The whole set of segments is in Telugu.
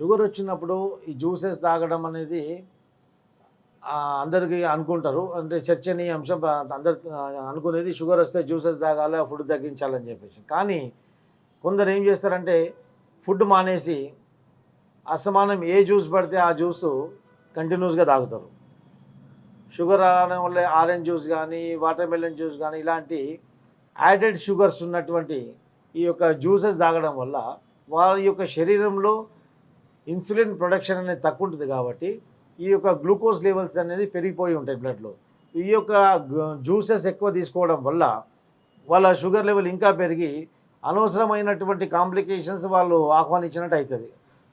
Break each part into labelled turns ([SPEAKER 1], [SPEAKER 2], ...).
[SPEAKER 1] షుగర్ వచ్చినప్పుడు ఈ జ్యూసెస్ తాగడం అనేది అందరికీ అనుకుంటారు. అంటే చర్చనీయాంశం అంశం అందరు అనుకునేది షుగర్ వస్తే జ్యూసెస్ తాగాలి ఫుడ్ తగ్గించాలని చెప్పేసి. కానీ కొందరు ఏం చేస్తారంటే ఫుడ్ మానేసి అసమానం ఏ జ్యూస్ పడితే ఆ జ్యూస్ కంటిన్యూస్గా తాగుతారు. షుగర్ రావడం వల్ల ఆరెంజ్ జ్యూస్ కానీ వాటర్ మెలన్ జ్యూస్ కానీ ఇలాంటి యాడెడ్ షుగర్స్ ఉన్నటువంటి ఈ యొక్క జ్యూసెస్ తాగడం వల్ల వారి యొక్క శరీరంలో ఇన్సులిన్ ప్రొడక్షన్ అనేది తక్కువ ఉంటుంది కాబట్టి ఈ యొక్క గ్లూకోజ్ లెవెల్స్ అనేది పెరిగిపోయి ఉంటాయి బ్లడ్లో. ఈ యొక్క జ్యూసెస్ ఎక్కువ తీసుకోవడం వల్ల వాళ్ళ షుగర్ లెవెల్ ఇంకా పెరిగి అనవసరమైనటువంటి కాంప్లికేషన్స్ వాళ్ళు ఆహ్వానించినట్టు అవుతుంది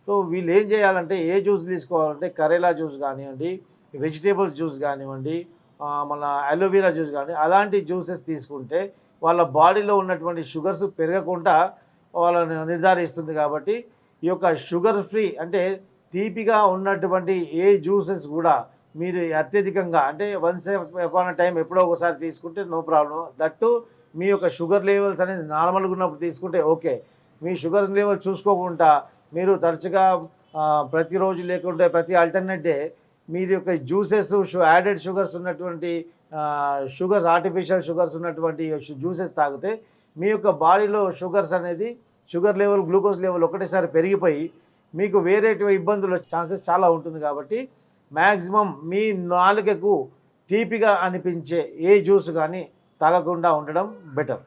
[SPEAKER 1] సో వీళ్ళు ఏం చేయాలంటే ఏ జ్యూస్ తీసుకోవాలంటే కరేలా జ్యూస్ కానివ్వండి వెజిటేబుల్స్ జ్యూస్ కానివ్వండి మన అలోవెరా జ్యూస్ కానీ అలాంటి జ్యూసెస్ తీసుకుంటే వాళ్ళ బాడీలో ఉన్నటువంటి షుగర్స్ పెరగకుండా వాళ్ళని నిర్ధారిస్తుంది కాబట్టి ఈ యొక్క షుగర్ ఫ్రీ అంటే తీపిగా ఉన్నటువంటి ఏ జ్యూసెస్ కూడా మీరు అత్యధికంగా అంటే వన్స్ ఎపాన్ టైం ఎప్పుడో ఒకసారి తీసుకుంటే నో ప్రాబ్లం దట్టు మీ యొక్క షుగర్ లెవెల్స్ అనేది నార్మల్గా ఉన్నప్పుడు తీసుకుంటే ఓకే. మీ షుగర్ లెవెల్ చూసుకోకుండా మీరు తరచుగా ప్రతిరోజు లేకుంటే ప్రతి ఆల్టర్నేట్ డే మీరు యొక్క జ్యూసెస్ యాడెడ్ షుగర్స్ ఉన్నటువంటి షుగర్స్ ఆర్టిఫిషియల్ షుగర్స్ ఉన్నటువంటి జ్యూసెస్ తాగితే మీ యొక్క బాడీలో షుగర్స్ అనేది షుగర్ లెవెల్ గ్లూకోజ్ లెవెల్ ఒకటేసారి పెరిగిపోయి మీకు వేరే ఇబ్బందులు ఛాన్సెస్ చాలా ఉంటుంది కాబట్టి మ్యాక్సిమం మీ నాలుకకు తీపిగా అనిపించే ఏ జ్యూస్ కానీ తాగకుండా ఉండడం బెటర్.